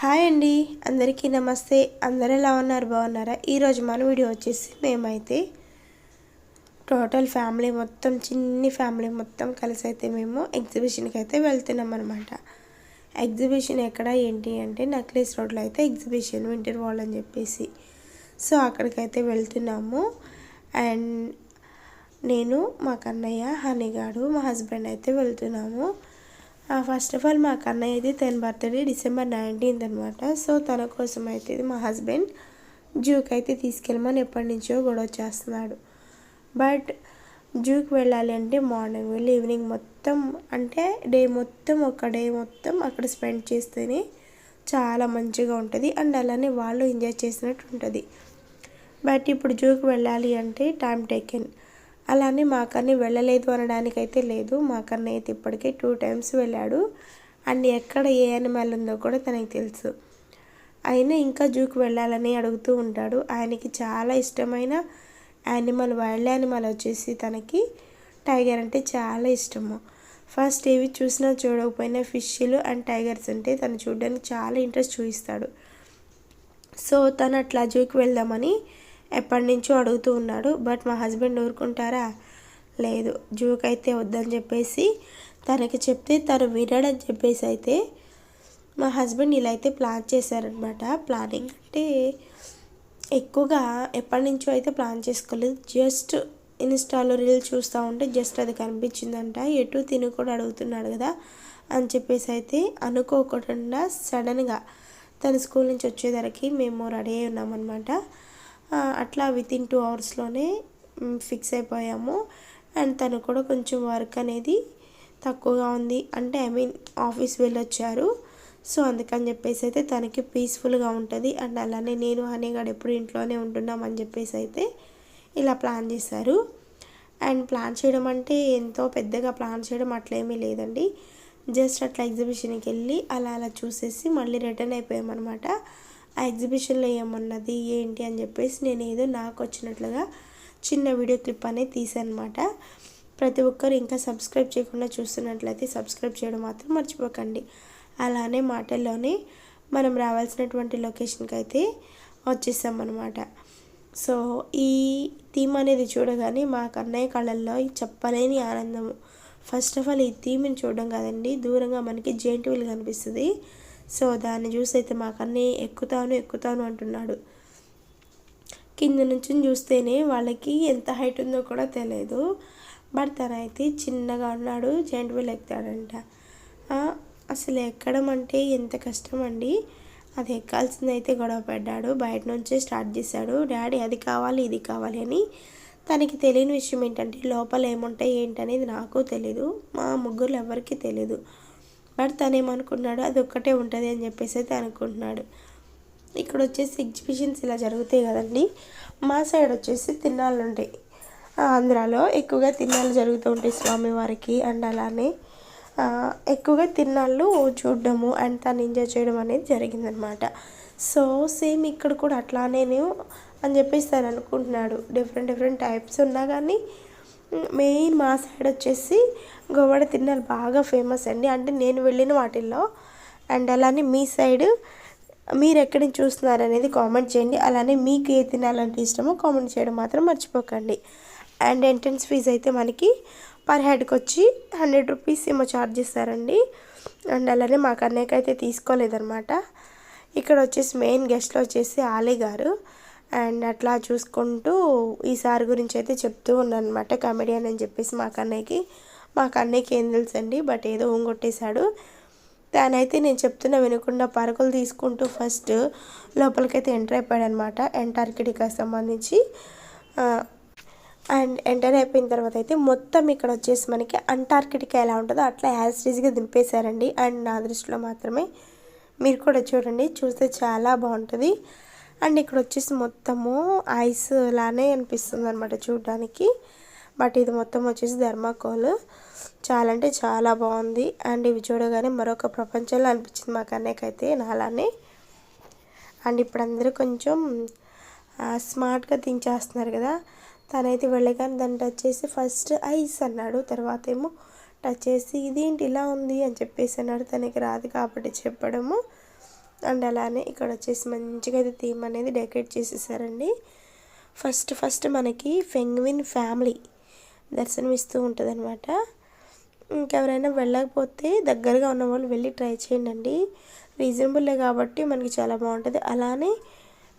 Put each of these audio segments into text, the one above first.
Hi అండి. అందరికీ నమస్తే. అందరు ఎలా ఉన్నారు? బాగున్నారా? ఈరోజు మన వీడియో వచ్చేసి మేమైతే టోటల్ ఫ్యామిలీ మొత్తం చిన్ని ఫ్యామిలీ మొత్తం కలిసి అయితే మేము ఎగ్జిబిషన్కి అయితే వెళ్తున్నాం అనమాట ఎగ్జిబిషన్ ఎక్కడ ఏంటి అంటే నక్లెస్ రోడ్లో అయితే ఎగ్జిబిషన్ వింటర్ వాల్ అని చెప్పేసి. సో అక్కడికైతే వెళ్తున్నాము. అండ్ నేను మా కన్నయ్య హనీగాడు మా హస్బెండ్ అయితే వెళ్తున్నాము. ఫస్ట్ ఆఫ్ ఆల్ మా కన్నయ్య అయితే తన బర్త్డే డిసెంబర్ నైన్టీన్త్ అనమాట సో తన కోసం అయితే మా హస్బెండ్ జూకి అయితే తీసుకెళ్ళమని ఎప్పటి నుంచో గొడవ చేస్తున్నాడు. బట్ జూకి వెళ్ళాలి అంటే మార్నింగ్ వెళ్ళి ఈవినింగ్ మొత్తం అంటే డే మొత్తం ఒక డే మొత్తం అక్కడ స్పెండ్ చేస్తేనే చాలా మంచిగా ఉంటుంది. అండ్ అలానే వాళ్ళు ఎంజాయ్ చేసినట్టు ఉంటుంది. బట్ ఇప్పుడు జూకి వెళ్ళాలి అంటే టైం టేకెన్ అలానే మా అక్కని వెళ్ళలేదు అనడానికైతే లేదు. మా అక్కన్న అయితే ఇప్పటికే టూ టైమ్స్ వెళ్ళాడు. అండ్ ఎక్కడ ఏ యానిమల్ ఉందో కూడా తనకి తెలుసు. ఆయన ఇంకా జూకి వెళ్ళాలని అడుగుతూ ఉంటాడు. ఆయనకి చాలా ఇష్టమైన యానిమల్ వైల్డ్ యానిమల్ వచ్చేసి తనకి టైగర్ అంటే చాలా ఇష్టము. ఫస్ట్ ఏవి చూసినా చూడకపోయినా ఫిష్లు అండ్ టైగర్స్ అంటే తను చూడడానికి చాలా ఇంట్రెస్ట్ చూపిస్తాడు. సో తను అట్లా జూకి వెళ్దామని ఎప్పటి నుంచో అడుగుతూ ఉన్నాడు బట్ మా హస్బెండ్ ఊరుకుంటారా? లేదు జూకి అయితే వద్దని చెప్పేసి తనకి చెప్తే తను వినడని చెప్పేసి అయితే మా హస్బెండ్ ఇలా అయితే ప్లాన్ చేశారనమాట ప్లానింగ్ అంటే ఎక్కువగా ఎప్పటి నుంచో అయితే ప్లాన్ చేసుకోలేదు. జస్ట్ ఇన్స్టాలో రీల్ చూస్తూ ఉంటే జస్ట్ అది కనిపించిందంట. ఎటు తిని కూడా అడుగుతున్నాడు కదా అని చెప్పేసి అయితే అనుకోకుండా సడన్గా తన స్కూల్ నుంచి వచ్చేసరికి మేము రెడీ అయి ఉన్నామన్నమాట. అట్లా విత్ ఇన్ టూ అవర్స్లోనే ఫిక్స్ అయిపోయాము. అండ్ తను కూడా కొంచెం వర్క్ అనేది తక్కువగా ఉంది. అంటే ఐ మీన్ ఆఫీస్ వెళ్ళొచ్చారు. సో అందుకని చెప్పేసి అయితే తనకి పీస్ఫుల్గా ఉంటుంది. అండ్ అలానే నేను హనీగాడు ఎప్పుడు ఇంట్లోనే ఉంటున్నాం అని చెప్పేసి అయితే ఇలా ప్లాన్ చేశారు. అండ్ ప్లాన్ చేయడం అంటే ఎంతో పెద్దగా ప్లాన్ చేయడం అట్లేమీ లేదండి. జస్ట్ అట్లా ఎగ్జిబిషన్కి వెళ్ళి అలా అలా చూసేసి మళ్ళీ రిటర్న్ అయిపోయామన్నమాట. ఆ ఎగ్జిబిషన్లో ఏమన్నది ఏంటి అని చెప్పేసి నేను ఏదో నాకు వచ్చినట్లుగా చిన్న వీడియో క్లిప్ అనేది తీసానమాట ప్రతి ఒక్కరు ఇంకా సబ్స్క్రైబ్ చేయకుండా చూస్తున్నట్లయితే సబ్స్క్రైబ్ చేయడం మాత్రం మర్చిపోకండి. అలానే మాటల్లోనే మనం రావాల్సినటువంటి లొకేషన్కి అయితే వచ్చేసామన్నమాట. సో ఈ థీమ్ అనేది చూడగానే మా కన్నయ్య కళల్లో చెప్పలేని ఆనందము. ఫస్ట్ ఆఫ్ ఆల్ ఈ థీమ్ని చూడడం కాదండి దూరంగా మనకి జెయింట్ వీల్ కనిపిస్తుంది. సో దాన్ని చూసి అయితే మాకన్నీ ఎక్కుతాను ఎక్కుతాను అంటున్నాడు. కింద నుంచి చూస్తేనే వాళ్ళకి ఎంత హైట్ ఉందో కూడా తెలియదు బట్ తనైతే చిన్నగా ఉన్నాడు జాయింట్ వీల్ ఎక్కుతాడంట అసలు ఎక్కడం అంటే ఎంత కష్టం అండి అది ఎక్కాల్సింది అయితే గొడవ పడ్డాడు బయట నుంచే స్టార్ట్ చేశాడు. డాడీ అది కావాలి ఇది కావాలి అని తనకి తెలియని విషయం ఏంటంటే లోపల ఏముంటాయి ఏంటనేది నాకు తెలీదు మా ముగ్గురు ఎవరికీ తెలీదు. బట్ తనేమనుకుంటున్నాడు అది ఒక్కటే ఉంటుంది అని చెప్పేసి అయితే అనుకుంటున్నాడు. ఇక్కడ వచ్చేసి ఎగ్జిబిషన్స్ ఇలా జరుగుతాయి కదండి. మా సైడ్ వచ్చేసి తిన్నాళ్ళు ఉంటాయి. ఆంధ్రాలో ఎక్కువగా తిన్నాళ్ళు జరుగుతూ ఉంటాయి స్వామివారికి అండ్ అలానే. ఎక్కువగా తిన్నాళ్ళు చూడడము అండ్ తను ఎంజాయ్ చేయడం అనేది జరిగిందనమాట. సో సేమ్ ఇక్కడ కూడా అట్లానే అని చెప్పేసి తను అనుకుంటున్నాడు. డిఫరెంట్ డిఫరెంట్ టైప్స్ ఉన్నా కానీ మెయిన్ మా సైడ్ వచ్చేసి గోవాడ తిన్నాలు బాగా ఫేమస్ అండి. అంటే నేను వెళ్ళిన వాటిల్లో అండ్ అలానే మీ సైడ్ మీరు ఎక్కడి నుంచి చూస్తున్నారు అనేది కామెంట్ చేయండి. అలానే మీకు ఏ తినాలంటే ఇష్టమో కామెంట్ చేయడం మాత్రం మర్చిపోకండి. అండ్ ఎంట్రన్స్ ఫీజు అయితే మనకి పర్ హెడ్కి వచ్చి హండ్రెడ్ రూపీస్ ఏమో ఛార్జ్ చేస్తారండి. అండ్ అలానే మాకు అన్నయ్యకైతే అయితే తీసుకోలేదన్నమాట. ఇక్కడ వచ్చేసి మెయిన్ గెస్ట్లో వచ్చేసి ఆలీ గారు. అండ్ అట్లా చూసుకుంటూ ఈ సార్ గురించి అయితే చెప్తూ ఉన్నానమాట కమెడియన్ అని చెప్పేసి మా కన్నయ్యకి. మా కన్నయ్యకి ఏం తెలుసండి బట్ ఏదో ఊంగొట్టేశాడు దానైతే నేను చెప్తున్న వినకుండా పరుగులు తీసుకుంటూ ఫస్ట్ లోపలికైతే ఎంటర్ అయిపోయాడు అనమాట ఎంటార్కిటికా సంబంధించి. అండ్ ఎంటర్ అయిపోయిన తర్వాత అయితే మొత్తం ఇక్కడ వచ్చేసి మనకి అంటార్కిటికా ఎలా ఉంటుందో అట్లా యాజ్టీజ్గా దింపేశారండి. అండ్ నా దృష్టిలో మాత్రమే మీరు కూడా చూడండి చూస్తే చాలా బాగుంటుంది. అండ్ ఇక్కడ వచ్చేసి మొత్తము ఐస్ లానే అనిపిస్తుంది అనమాట చూడడానికి. బట్ ఇది మొత్తం వచ్చేసి ధర్మాకోల్. చాలా అంటే చాలా బాగుంది. అండ్ ఇవి చూడగానే మరొక ప్రపంచంలో అనిపించింది మాకు కన్నయ్యకైతే నాలానే. అండ్ ఇప్పుడు అందరూ కొంచెం స్మార్ట్గా దించేస్తున్నారు కదా. తనైతే వెళ్ళగానే దాన్ని టచ్ చేసి ఫస్ట్ ఐస్ అన్నాడు. తర్వాత ఏమో టచ్ చేసి ఇదేంటి ఇలా ఉంది అని చెప్పేసి అన్నాడు. తనకి రాదు కాబట్టి చెప్పడము. అండ్ అలానే ఇక్కడ వచ్చేసి మంచిగా అయితే థీమ్ అనేది డెకరేట్ చేసేసారండి. ఫస్ట్ ఫస్ట్ మనకి ఫెంగ్విన్ ఫ్యామిలీ దర్శనం ఇస్తూ ఉంటుంది అనమాట ఇంకెవరైనా వెళ్ళకపోతే దగ్గరగా ఉన్న వాళ్ళు వెళ్ళి ట్రై చేయండి రీజనబుల్లే కాబట్టి మనకి చాలా బాగుంటుంది. అలానే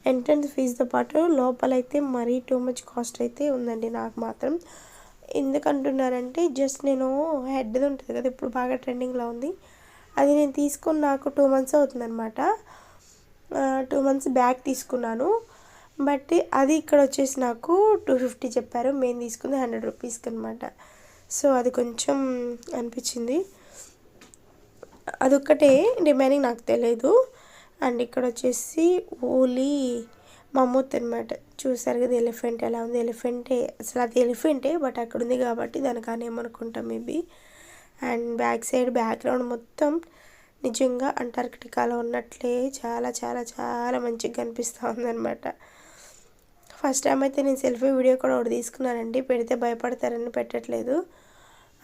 ఎంట్రన్స్ ఫీజుతో పాటు లోపలైతే మరీ టూ మచ్ కాస్ట్ అయితే ఉందండి నాకు మాత్రం. ఎందుకంటున్నారంటే జస్ట్ నేను హెడ్ది ఉంటుంది కదా ఇప్పుడు బాగా ట్రెండింగ్లో ఉంది. అది నేను తీసుకుని నాకు టూ మంత్స్ అవుతుందన్నమాట. టూ మంత్స్ బ్యాక్ తీసుకున్నాను. బట్ అది ఇక్కడ వచ్చేసి నాకు టూ ఫిఫ్టీ చెప్పారు. మేము తీసుకుంది హండ్రెడ్ రూపీస్కి అనమాట సో అది కొంచెం అనిపించింది. అదొక్కటే రిమైనింగ్ నాకు తెలియదు అండ్ ఇక్కడ వచ్చేసి ఓలీ మమ్మూత్ అనమాట చూసారు కదా ఎలిఫెంట్ ఎలా ఉంది? ఎలిఫెంటే అసలు అది ఎలిఫెంటే బట్ అక్కడ ఉంది కాబట్టి దానికని ఏమనుకుంటాం maybe. And back side background మొత్తం నిజంగా అంటార్కిటికాలో ఉన్నట్లే చాలా చాలా చాలా మంచిగా కనిపిస్తూ ఉందన్నమాట. ఫస్ట్ టైం అయితే నేను సెల్ఫీ వీడియో కూడా ఒకటి తీసుకున్నానండి. పెడితే భయపడతారని పెట్టట్లేదు.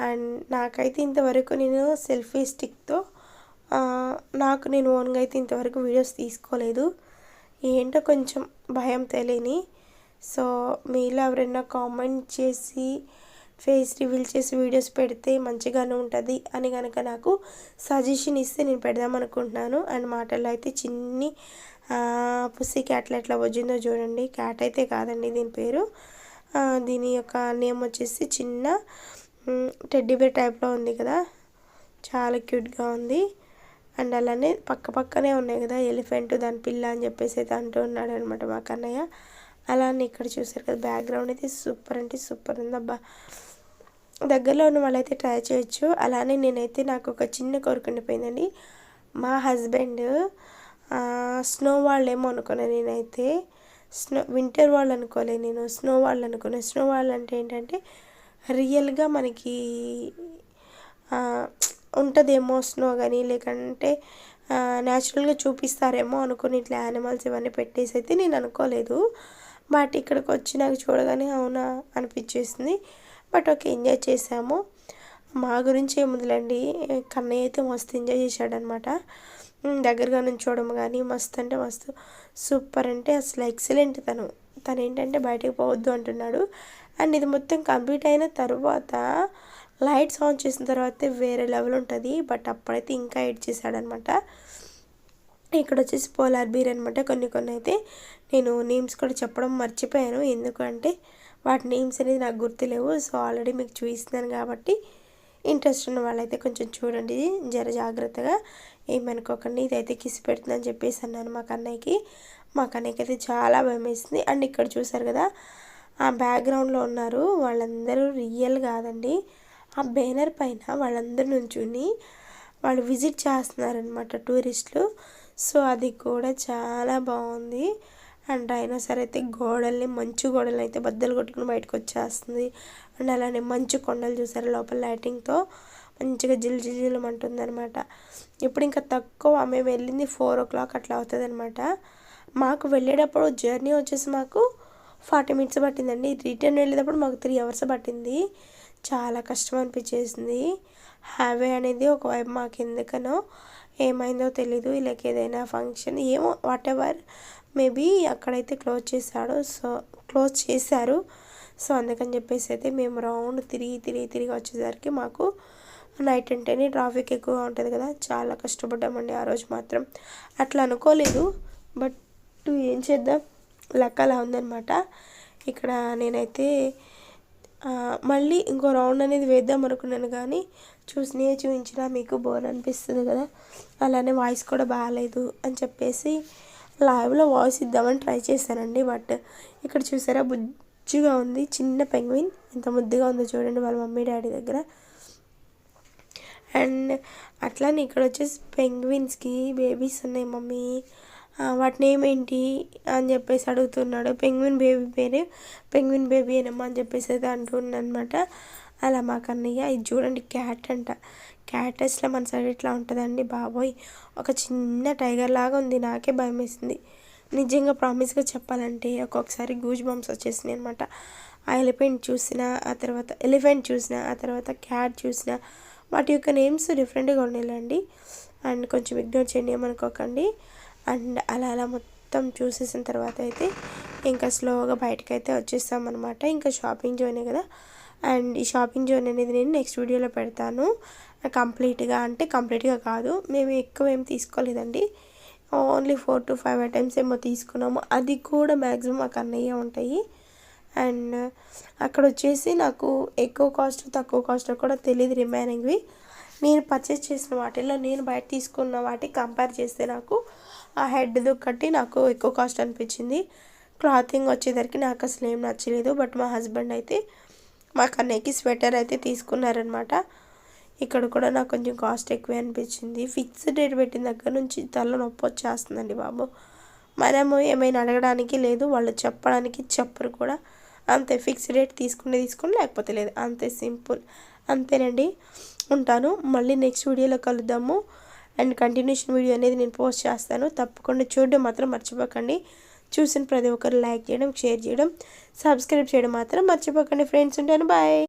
అండ్ నాకైతే ఇంతవరకు నేను సెల్ఫీ స్టిక్తో నాకు నేను ఓన్గా అయితే ఇంతవరకు వీడియోస్ తీసుకోలేదు. ఏంటో కొంచెం భయం తెలియని. సో మీలో ఎవరైనా కామెంట్ చేసి ఫేస్ రివీల్ చేసి వీడియోస్ పెడితే మంచిగానే ఉంటుంది అని కనుక నాకు సజెషన్ ఇస్తే నేను పెడదాం అనుకుంటున్నాను. అండ్ మాటల్లో అయితే చిన్ని పుసి క్యాట్లు ఎట్లా వచ్చిందో చూడండి. క్యాట్ అయితే కాదండి దీని పేరు. దీని యొక్క నేమ్ వచ్చేసి చిన్న టెడ్డీబేర్ టైప్లో ఉంది కదా. చాలా క్యూట్గా ఉంది. అండ్ అలానే పక్క పక్కనే ఉన్నాయి కదా ఎలిఫెంట్ దాని పిల్ల అని చెప్పేసి అయితే అంటూ ఉన్నాడు అనమాట మా కన్నయ్య. అలానే ఇక్కడ చూసారు కదా బ్యాక్గ్రౌండ్ అయితే సూపర్ అంటే సూపర్ ఉంది. అబ్బా! దగ్గరలో ఉన్న వాళ్ళైతే ట్రై చేయొచ్చు. అలానే నేనైతే నాకు ఒక చిన్న కోరిక ఉండిపోయిందండి. మా హస్బెండ్ స్నో వాళ్ళు ఏమో అనుకున్నాను నేనైతే. స్నో వింటర్ వాళ్ళు అనుకోలే నేను స్నో వాళ్ళు అనుకున్నాను స్నో వాళ్ళు అంటే ఏంటంటే రియల్గా మనకి ఉంటుందేమో స్నో కానీ లేకంటే న్యాచురల్గా చూపిస్తారేమో అనుకుని ఇట్లా యానిమల్స్ ఇవన్నీ పెట్టేసి అయితే నేను అనుకోలేదు. బట్ ఇక్కడికి వచ్చి నాకు చూడగానే అవునా అనిపించేసింది. బట్ ఓకే ఎంజాయ్ చేసాము మా గురించి ఏముందిలేండి కన్నయ్య అయితే మస్తు ఎంజాయ్ చేశాడనమాట. దగ్గరగా నుంచి చూడడం కానీ మస్తు అంటే మస్తు సూపర్ అంటే అసలు ఎక్సలెంట్ తను. తను ఏంటంటే బయటకు పోవద్దు అంటున్నాడు. అండ్ ఇది మొత్తం కంప్లీట్ అయిన తర్వాత లైట్స్ ఆన్ చేసిన తర్వాత వేరే లెవెల్ ఉంటుంది. బట్ అప్పుడైతే ఇంకా ఎడ్ చేశాడనమాట. ఇక్కడ వచ్చేసి పోలార్ బీర్ అనమాట. కొన్ని కొన్ని అయితే నేను నేమ్స్ కూడా చెప్పడం మర్చిపోయాను. ఎందుకంటే వాటి నేమ్స్ అనేది నాకు గుర్తులేవు. సో ఆల్రెడీ మీకు చూపిస్తున్నాను కాబట్టి ఇంట్రెస్ట్ ఉన్న వాళ్ళైతే కొంచెం చూడండి. జర జాగ్రత్తగా ఏమనుకోకండి ఇదైతే కిసి పెడుతుందని చెప్పేసి అన్నాను మా కన్నయ్యకి. మా కన్నయ్యకి అయితే చాలా భయం వేసింది. అండ్ ఇక్కడ చూసారు కదా ఆ బ్యాక్గ్రౌండ్లో ఉన్నారు వాళ్ళందరూ రియల్ కాదండి. ఆ బ్యానర్ పైన వాళ్ళందరూ నుంచుని వాళ్ళు విజిట్ చేస్తున్నారనమాట టూరిస్టులు. సో అది కూడా చాలా బాగుంది. అండ్ అయినా సరే అయితే గోడల్ని మంచు గోడలు అయితే బద్దలు కొట్టుకుని బయటకు వచ్చేస్తుంది. అండ్ అలానే మంచు కొండలు చూసారు లోపల లైటింగ్తో? మంచిగా జిల్ జిల్ అనమాట ఇప్పుడు ఇంకా తక్కువ మేము వెళ్ళింది ఫోర్ ఓ క్లాక్ అట్లా అవుతుంది అనమాట మాకు వెళ్ళేటప్పుడు జర్నీ వచ్చేసి మాకు ఫార్టీ మినిట్స్ పట్టిందండి. రిటర్న్ వెళ్ళేటప్పుడు మాకు త్రీ అవర్స్ పట్టింది. చాలా కష్టం అనిపించేసింది. హ్యావే అనేది ఒకవైపు మాకు ఎందుకనో ఏమైందో తెలీదు. ఇలాగ ఏదైనా ఫంక్షన్ ఏమో వాట్ ఎవర్ మేబీ అక్కడైతే క్లోజ్ చేశాడు. సో క్లోజ్ చేశారు. సో అందుకని చెప్పేసి అయితే మేము రౌండ్ తిరిగి తిరిగి తిరిగి వచ్చేసరికి మాకు నైట్ అంటేనే ట్రాఫిక్ ఎక్కువగా ఉంటుంది కదా. చాలా కష్టపడ్డామండి ఆ రోజు మాత్రం. అట్లా అనుకోలేదు. బట్ ఏం చేద్దాం? లెక్క అలా ఉందనమాట ఇక్కడ నేనైతే మళ్ళీ ఇంకో రౌండ్ అనేది వేద్దాం అనుకున్నాను కానీ చూసినే చూపించినా మీకు బోర్ అనిపిస్తుంది కదా. అలానే వాయిస్ కూడా బాగాలేదు అని చెప్పేసి లైవ్లో వాయిస్ ఇద్దామని ట్రై చేశానండి. బట్ ఇక్కడ చూసారా బుజ్జిగా ఉంది. చిన్న పెంగ్విన్ ఎంత ముద్దుగా ఉందో చూడండి వాళ్ళ మమ్మీ డాడీ దగ్గర. అండ్ అట్లానే ఇక్కడ వచ్చేసి పెంగ్విన్స్కి బేబీస్ ఉన్నాయి మమ్మీ. వాటి నేమ్ ఏంటి అని చెప్పేసి అడుగుతున్నాడు. పెంగ్విన్ బేబీ పేరు. పెంగ్విన్ బేబీ ఏనమ్మా అని చెప్పేసి అయితే అంటున్నానమాట అలా మా కన్నయ్య ఇది చూడండి క్యాట్ అంట. క్యాటస్లో మన సైడ్ ఇట్లా ఉంటుందండి బాబోయ్. ఒక చిన్న టైగర్ లాగా ఉంది. నాకే భయం వేసింది. నిజంగా ప్రామిస్గా చెప్పాలంటే ఒక్కొక్కసారి గూజ్ బంప్స్ వచ్చేసినాయి అనమాట ఆ ఎలిఫెంట్ చూసిన ఆ తర్వాత ఎలిఫెంట్ చూసిన ఆ తర్వాత క్యాట్ చూసిన వాటి యొక్క నేమ్స్ డిఫరెంట్గా ఉండేలాండి అండ్ కొంచెం ఇగ్నోర్ చేయండి ఏమనుకోకండి. అండ్ అలా అలా మొత్తం చూసేసిన తర్వాత అయితే ఇంకా స్లోగా బయటకు అయితే వచ్చేస్తామన్నమాట. ఇంకా షాపింగ్ జోనే కదా. అండ్ ఈ షాపింగ్ జోన్ అనేది నేను నెక్స్ట్ వీడియోలో పెడతాను. కంప్లీట్గా అంటే కంప్లీట్గా కాదు మేము ఎక్కువ ఏం తీసుకోలేదండి. Only four to five items ఏమో తీసుకున్నాము. అది కూడా మ్యాక్సిమం మాకు అన్నయ్య ఉంటాయి. అండ్ అక్కడ వచ్చేసి నాకు ఎక్కువ కాస్ట్ తక్కువ కాస్ట్ కూడా తెలియదు రిమైనింగ్వి. నేను పర్చేస్ చేసిన వాటిల్లో నేను బయట తీసుకున్న వాటి కంపేర్ చేస్తే నాకు ఆ హెడ్ కట్టి నాకు ఎక్కువ కాస్ట్ అనిపించింది. క్లాతింగ్ వచ్చేసరికి నాకు అసలు ఏం నచ్చలేదు. బట్ మా హస్బెండ్ అయితే మా కన్నయ్యకి స్వెటర్ అయితే తీసుకున్నారనమాట ఇక్కడ కూడా నాకు కొంచెం కాస్ట్ ఎక్కువే అనిపించింది. ఫిక్స్డ్ డేట్ పెట్టిన దగ్గర నుంచి తల నొప్పి వచ్చేస్తుందండి బాబు. మనము ఏమైనా అడగడానికి లేదు. వాళ్ళు చెప్పడానికి చెప్పరు కూడా. అంతే ఫిక్స్డ్ రేట్ తీసుకుంటే తీసుకుని లేకపోతే లేదు. అంతే సింపుల్. అంతేనండి. ఉంటాను. మళ్ళీ నెక్స్ట్ వీడియోలో కలుద్దాము. అండ్ కంటిన్యూషన్ వీడియో అనేది నేను పోస్ట్ చేస్తాను. తప్పకుండా చూడడం మాత్రం మర్చిపోకండి. చూసిన ప్రతి ఒక్కరు లైక్ చేయడం షేర్ చేయడం సబ్స్క్రైబ్ చేయడం మాత్రం మర్చిపోకండి. ఫ్రెండ్స్ ఉంటాను. బాయ్.